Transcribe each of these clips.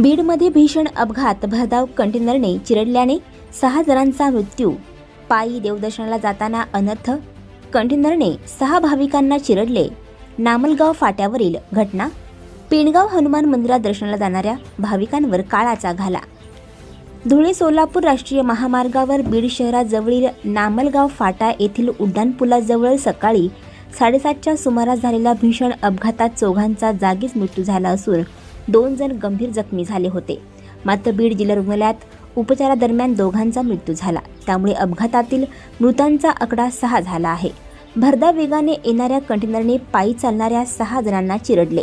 बीडमध्ये भीषण अपघात. भरधाव कंटेनरने चिरडल्याने सहा जणांचा मृत्यू. पायी देवदर्शनाला जाताना अनर्थ कंटेनरने सहा भाविकांना चिरडले. नामलगाव फाट्यावरील घटना. पेणगाव हनुमान मंदिरात दर्शनाला जाणाऱ्या भाविकांवर काळाचा घाला धुळे सोलापूर राष्ट्रीय महामार्गावर बीड शहराजवळील नामलगाव फाटा येथील उड्डाणपुलाजवळ सकाळी साडेसातच्या सुमारास झालेल्या भीषण अपघातात चौघांचा जागीच मृत्यू झाला असून दोन जण गंभीर जखमी झाले होते. मात्र बीड जिल्हा रुग्णालयात उपचारादरम्यान दोघांचा मृत्यू झाला. त्यामुळे अपघातातील मृतांचा आकडा सहा झाला आहे. भरधाव वेगाने येणाऱ्या कंटेनरने पायी चालणाऱ्या सहा जणांना चिरडले.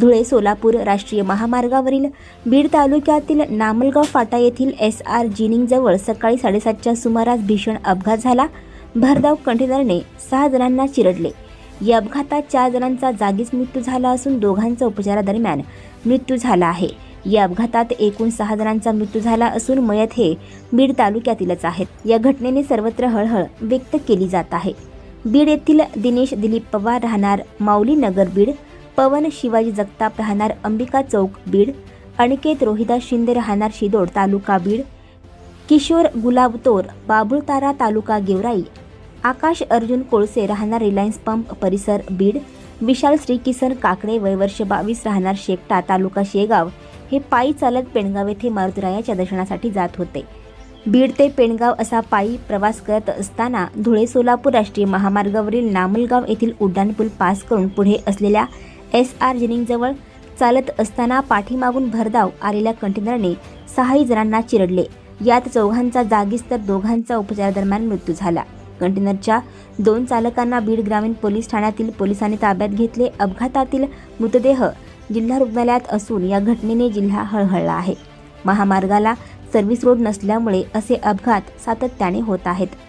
धुळे सोलापूर राष्ट्रीय महामार्गावरील बीड तालुक्यातील नामलगाव फाटा येथील एस आर जिनिंगजवळ सकाळी साडेसातच्या सुमारास भीषण अपघात झाला. भरधाव कंटेनरने सहा जणांना चिरडले. या अपघातात चार जणांचा जागीच मृत्यू झाला असून दोघांचा उपचारादरम्यान मृत्यू झाला आहे. या अपघातात एकूण सहा जणांचा मृत्यू झाला असून मयत हे बीड तालुक्यातीलच आहेत. या घटनेने सर्वत्र हळहळ व्यक्त केली जात आहे. बीड येथील दिनेश दिलीप पवार राहणार माऊली नगर बीड पवन शिवाजी जगताप राहणार अंबिका चौक बीड अनिकेत रोहिदास शिंदे राहणार शिदोड तालुका बीड किशोर गुलाबतोर बाबुळतारा तालुका गेवराई आकाश अर्जुन कोळसे राहणार रिलायन्स पंप परिसर बीड विशाल श्रीकिसन काकडे वय वर्ष बावीस राहणार शेकटा तालुका शेगाव हे पायी चालत पेणगाव येथे मारुतीरायाच्या दर्शनासाठी जात होते. बीड ते पेणगाव असा पायी प्रवास करत असताना धुळे सोलापूर राष्ट्रीय महामार्गावरील नामलगाव येथील उड्डाणपूल पास करून पुढे असलेल्या एस आर जिनिंगजवळ चालत असताना पाठीमागून भरधाव आलेल्या कंटेनरने सहाही जणांना चिरडले. यात चौघांचा जागीच तर दोघांचा उपचारादरम्यान मृत्यू झाला. कंटेनरच्या दोन चालकांना बीड ग्रामीण पोलीस ठाण्यातील पोलिसांनी ताब्यात घेतले. अपघातातील मृतदेह जिल्हा रुग्णालयात असून या घटनेने जिल्हा हळहळला आहे. महामार्गाला सर्व्हिस रोड नसल्यामुळे असे अपघात सातत्याने होत आहेत.